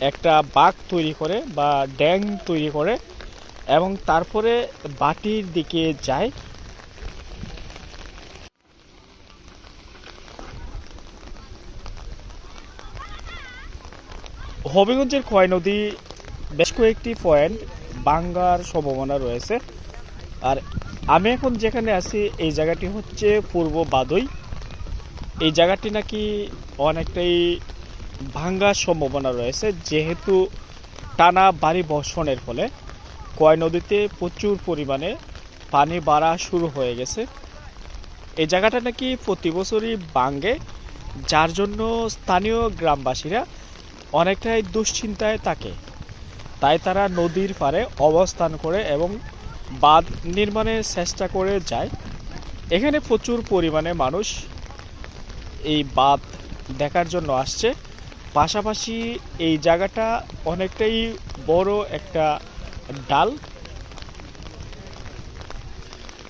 একটা বাঁক তৈরি করে বা ড্যাং তৈরি করে এবং তারপরে বাটির দিকে যায়। হবিগঞ্জের খোয়াই নদী বেশ কয়েকটি পয়েন্ট বাঙ্গার সম্ভাবনা রয়েছে। আর আমি এখন যেখানে আছি, এই জায়গাটি হচ্ছে পূর্ব বাদই। এই জায়গাটি নাকি অনেকটাই ভাঙ্গার সম্ভাবনা রয়েছে, যেহেতু টানা বাড়ি বর্ষণের ফলে কয় নদীতে প্রচুর পরিমাণে পানি বাড়া শুরু হয়ে গেছে। এই জায়গাটা নাকি প্রতি বছরই ভাঙ্গে যার জন্য স্থানীয় গ্রামবাসীরা অনেকটাই দুশ্চিন্তায় থাকে। তাই তারা নদীর পাড়ে অবস্থান করে এবং বাঁধ নির্মাণের চেষ্টা করে যায়। এখানে প্রচুর পরিমাণে মানুষ এই বাঁধ দেখার জন্য আসছে। পাশাপাশি এই জায়গাটা অনেকটাই বড় একটা ডাল।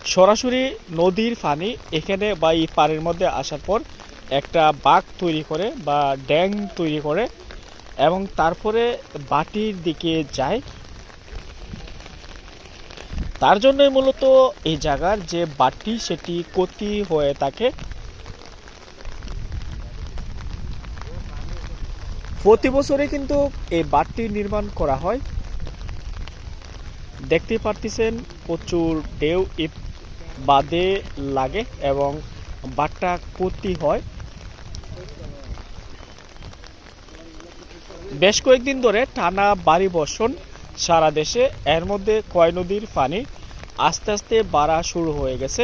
সরাসরি নদীর পানি এখানে বা এই পাড়ের মধ্যে আসার পর একটা বাঘ তৈরি করে বা ড্যাং তৈরি করে এবং তারপরে বাটির দিকে যায়। তার জন্যই মূলত এই জায়গার যে বাটি, সেটি ক্ষতি হয়ে থাকে। প্রতি বছরে কিন্তু এই বাঁধটি নির্মাণ করা হয়। দেখতে পারতেছেন, প্রচুর ঢেউ বাঁধে লাগে এবং বাঁধটা ক্ষতি হয়। বেশ কয়েকদিন ধরে টানা বাড়ি বর্ষণ সারা দেশে। এর মধ্যে কয় নদীর পানি আস্তে আস্তে বাড়া শুরু হয়ে গেছে।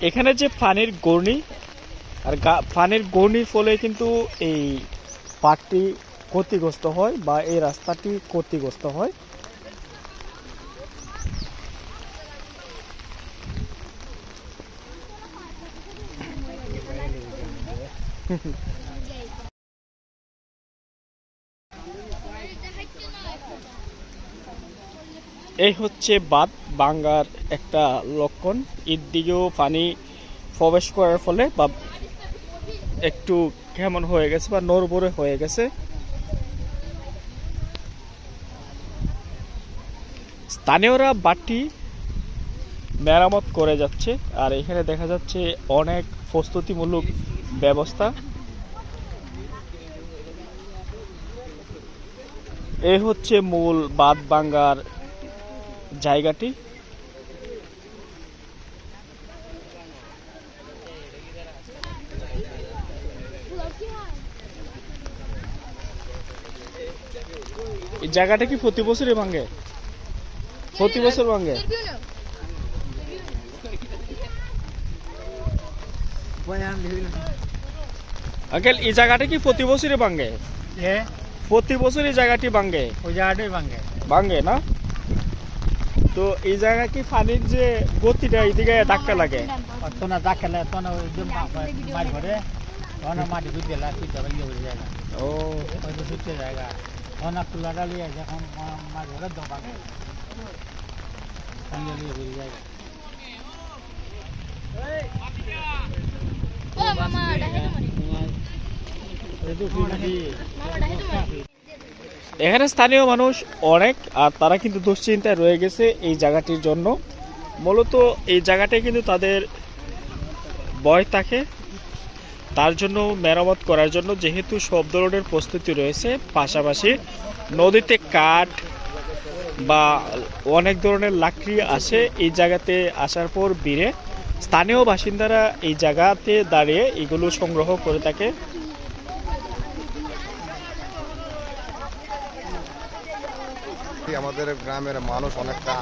এখানে যে পানির গর্নি আর পানির গর্নির ফলে কিন্তু এই পাটটি ক্ষতিগ্রস্ত হয় বা এই রাস্তাটি ক্ষতিগ্রস্ত হয়। এই হচ্ছে বাদ বাঙ্গার একটা লক্ষণ। এর দিকেও পানি প্রবেশ করার ফলে বা একটু কেমন হয়ে গেছে বা নড়বড়ে হয়ে গেছে। স্থানীয়রা বাটি মেরামত করে যাচ্ছে আর এখানে দেখা যাচ্ছে অনেক প্রস্তুতিমূলক ব্যবস্থা। এই হচ্ছে মূল বাদ বাঙ্গার জায়গাটি। এই জায়গাটা কি প্রতি বছরই ভাঙে? প্রতি বছর ভাঙে? আঙ্কেল এই জায়গাটা কি প্রতি বছরই ভাঙে? প্রতি বছর এই জায়গাটি ভাঙে? ওই জায়গাটাই ভাঙে। ভাঙে না? তো এই জায়গা কি পানির যে গতিটা এইদিকে ধাক্কা লাগে? না যা খেলে তখন ওই যে মা- মাটি ভরে তখন মাটি গেলে সুইতে গিয়ে ওই জায়গা ও। ওই যে সুইতে জায়গা তখন তুলা ডালি আছে এখন মাটি ভরে ভাঙে সঙ্গে লিয়ে জায়গা ও মামা ডাহে তো মারি। তো ফির নাকি মামা ডাহে তো মারি। এখানে স্থানীয় মানুষ অনেক, আর তারা কিন্তু দুশ্চিন্তায় রয়ে গেছে এই জায়গাটির জন্য। মূলত এই জায়গাটায় কিন্তু তাদের ভয় থাকে। তার জন্য মেরামত করার জন্য যেহেতু সব ধরনের প্রস্তুতি রয়েছে, পাশাপাশি নদীতে কাঠ বা অনেক ধরনের লাকড়ি আসে এই জায়গাতে আসার পর বীরে স্থানীয় বাসিন্দারা এই জায়গাতে দাঁড়িয়ে এগুলো সংগ্রহ করে থাকে। আমাদের গ্রামের মানুষ অনেকটা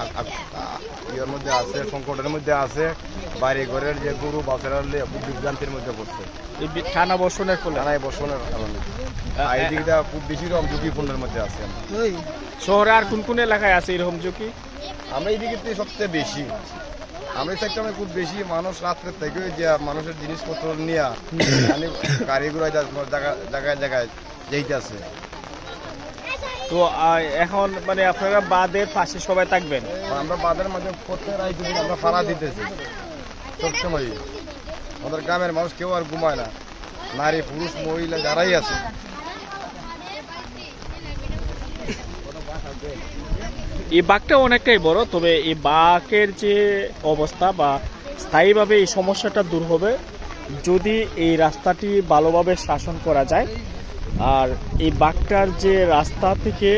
ইয়ের মধ্যে আছে সংকটের মধ্যে আছে। বাড়ি ঘরের যে গরু বাসেরা খুব বিভ্রান্তির মধ্যে পড়ছে। এই বি- টানা বর্ষণের ফলে? টানায় বসানোর কারণে। এই দিকটা খুব বেশি রকম ঝুঁকিপূর্ণের মধ্যে আছে। শহরে আর কোন কোন এলাকায় আছে এরকম ঝুঁকি? আমরা এই দিকে সবচেয়ে বেশি। আমরা এই সেক্টরে খুব বেশি মানুষ রাত্রে থেকে যে মানুষের জিনিসপত্র নিয়ে মানে গাড়িগুলো জায়গা- জায়গায় জায়গায় যেতে আছে। তো এখন মানে আপনারা বাদের পাশে সবাই থাকবেন। আমরা বাজারের মাঝে প্রত্যেক রাইতে আমরা ফাড়া দিতেছি সবসময় আমাদের গ্রামের মানুষ কেউ আর ঘুমায় না। নারী পুরুষ মহিলা যারাই আছে। এই বাঘটা অনেকটাই বড় তবে এই বাঘের যে অবস্থা বা স্থায়ীভাবে এই সমস্যাটা দূর হবে যদি এই রাস্তাটি ভালোভাবে শাসন করা যায় আর এই বাঘটার যে রাস্তা থেকে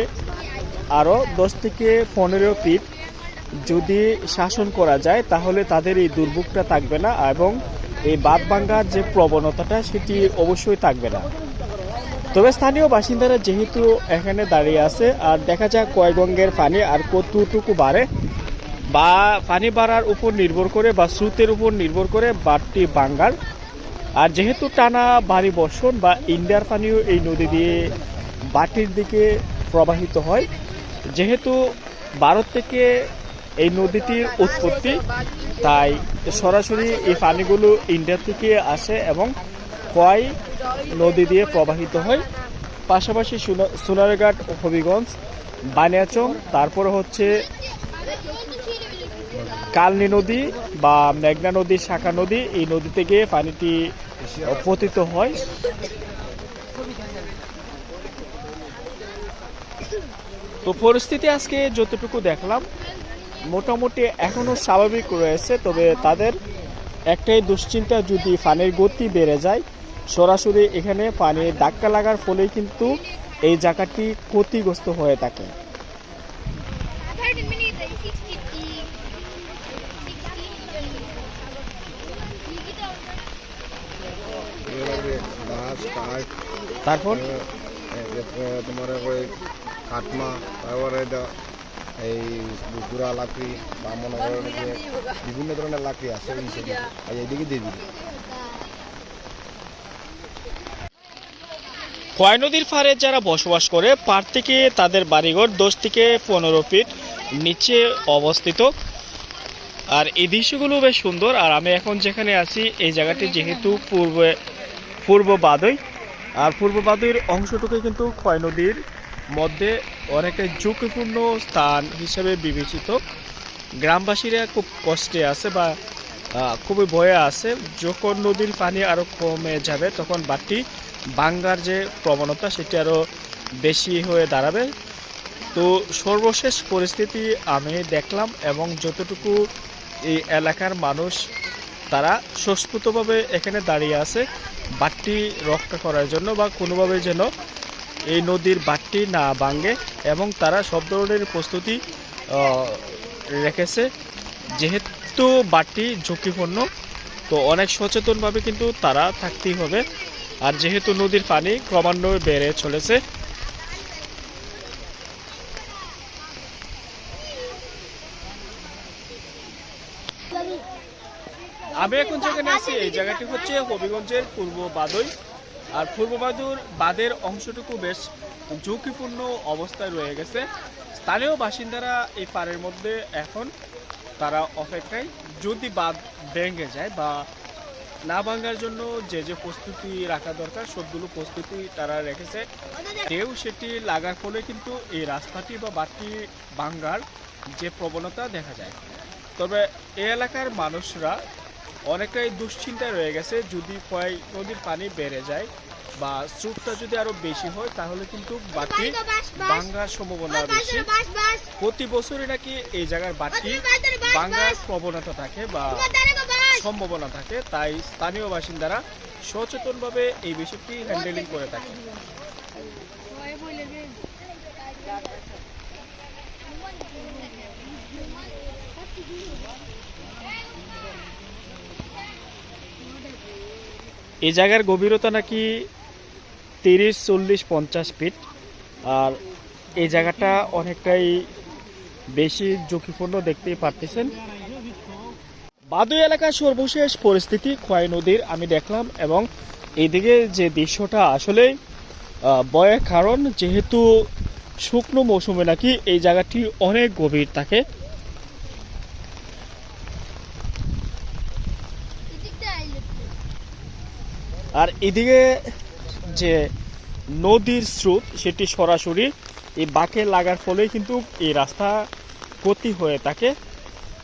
আরও দশ থেকে পনেরো ফিট যদি শাসন করা যায়, তাহলে তাদের এই দুর্ভোগটা থাকবে না এবং এই বাদ ভাঙ্গার যে প্রবণতাটা সেটি অবশ্যই থাকবে না। তবে স্থানীয় বাসিন্দারা যেহেতু এখানে দাঁড়িয়ে আছে, আর দেখা যায় কয়গঙ্গের পানি আর কতটুকু বাড়ে, বা পানি বাড়ার উপর নির্ভর করে বা স্রোতের উপর নির্ভর করে বাড়তি বাঙ্গার আর যেহেতু টানা ভারী বর্ষণ বা ইন্ডিয়ার পানিও এই নদী দিয়ে বাটির দিকে প্রবাহিত হয়, যেহেতু ভারত থেকে এই নদীটির উৎপত্তি, তাই সরাসরি এই পানিগুলো ইন্ডিয়া থেকে আসে এবং কয় নদী দিয়ে প্রবাহিত হয়। পাশাপাশি সোনা- সোনারঘাট হবিগঞ্জ, বানিয়াচং, তারপরে হচ্ছে কালনি নদী বা মেঘনা নদী, শাখা নদী, এই নদী থেকে পানিটি পতিত হয় তো পরিস্থিতি আজকে যতটুকু দেখলাম, মোটামুটি এখনও স্বাভাবিক রয়েছে, তবে তাদের একটাই দুশ্চিন্তা, যদি পানির গতি বেড়ে যায়, সরাসরি এখানে পানির ধাক্কা লাগার ফলে কিন্তু এই জায়গাটি ক্ষতিগ্রস্ত হয়ে থাকে। তারপর? তোমার ওই কাটমা তারপরে এই গুড়া লাকড়ি বা মনে করেন যে বিভিন্ন ধরনের লাকড়ি আছে এই সব আর এইদিকে দিয়ে দিবি। খোয়াই নদীর পাড়ে যারা বসবাস করে পার থেকে তাদের বাড়িঘর দশ থেকে পনেরো ফিট নিচে অবস্থিত। আর এই দৃশ্যগুলো বেশ সুন্দর। আর আমি এখন যেখানে আছি এই জায়গাটি যেহেতু পূর্বে পূর্ব বাদই। আর পূর্ব বাদইয়ের অংশটুকু কিন্তু খয় নদীর মধ্যে অনেকটাই ঝুঁকিপূর্ণ স্থান হিসেবে বিবেচিত। গ্রামবাসীরা খুব কষ্টে আছে বা খুবই ভয়ে আছে। যখন নদীর পানি আরও কমে যাবে, তখন বাটি বাঙ্গার যে প্রবণতা, সেটি আরও বেশি হয়ে দাঁড়াবে। তো সর্বশেষ পরিস্থিতি আমি দেখলাম এবং যতটুকু এই এলাকার মানুষ, তারা সুস্ফুতভাবে এখানে দাঁড়িয়ে আছে। বাটটি রক্ষা করার জন্য বা কোনোভাবে যেন এই নদীর বাটটি না ভাঙে এবং তারা সব ধরনের প্রস্তুতি রেখেছে। যেহেতু বাটটি ঝুঁকিপূর্ণ, তো অনেক সচেতনভাবে কিন্তু তারা থাকতেই হবে। আর যেহেতু নদীর পানি ক্রমান্বয়ে বেড়ে চলেছে আমি এখন যেখানে আছি, এই জায়গাটি হচ্ছে হবিগঞ্জের পূর্ব বাদই। আর পূর্ব বাদুর বাদের অংশটুকু বেশ ঝুঁকিপূর্ণ অবস্থায় রয়ে গেছে। স্থানীয় বাসিন্দারা এই পাড়ের মধ্যে এখন তারা অপেক্ষায়। যদি বাদ ভেঙে যায় বা না ভাঙার জন্য যে যে প্রস্তুতি রাখা দরকার, সবগুলো প্রস্তুতি তারা রেখেছে। কেউ সেটি লাগার ফলে কিন্তু এই রাস্তাটি বা বাটটি ভাঙ্গার যে প্রবণতা দেখা যায়। তবে এই এলাকার মানুষরা অনেকটাই দুশ্চিন্তায় রয়ে গেছে। যদি কয় নদীর পানি বেড়ে যায় বা স্রোতটা যদি আরও বেশি হয় তাহলে কিন্তু বাটি ভাঙ্গার সম্ভাবনা বেশি। প্রতি বছরই নাকি এই জায়গার বাটি ভাঙ্গার প্রবণতা থাকে বা সম্ভাবনা থাকে। তাই স্থানীয় বাসিন্দারা সচেতনভাবে এই বিষয়টি হ্যান্ডেলিং করে থাকে এই জায়গার গভীরতা নাকি তিরিশ, চল্লিশ, পঞ্চাশ ফিট আর এই জায়গাটা অনেকটাই বেশি ঝুঁকিপূর্ণ দেখতেই পারতেছেন। বাদুই এলাকার সর্বশেষ পরিস্থিতি খোয়াই নদীর, আমি দেখলাম, এবং এইদিকে যে দৃশ্যটা আসলে বয়ের কারণ, যেহেতু শুকনো মৌসুমে নাকি এই জায়গাটি অনেক গভীর থাকে। আর এদিকে যে নদীর স্রোত সেটি সরাসরি এই বাঁকে লাগার ফলে কিন্তু এই রাস্তা ক্ষতি হয়ে থাকে।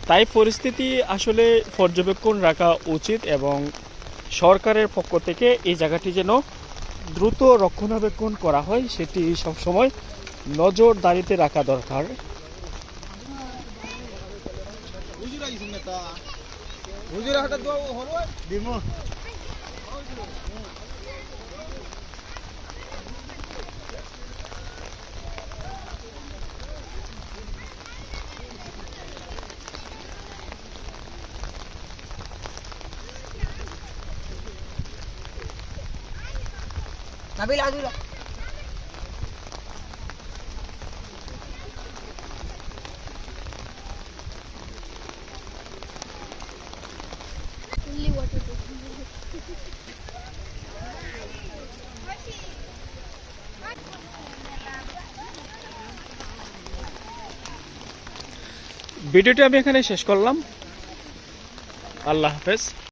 তাই পরিস্থিতি আসলে পর্যবেক্ষণ রাখা উচিত এবং সরকারের পক্ষ থেকে এই জায়গাটি যেন দ্রুত রক্ষণাবেক্ষণ করা হয় সেটি সবসময় নজরদারিতে রাখা দরকার। Nabil, Azul. ভিডিওটি আমি এখানে শেষ করলাম। আল্লাহ হাফেজ।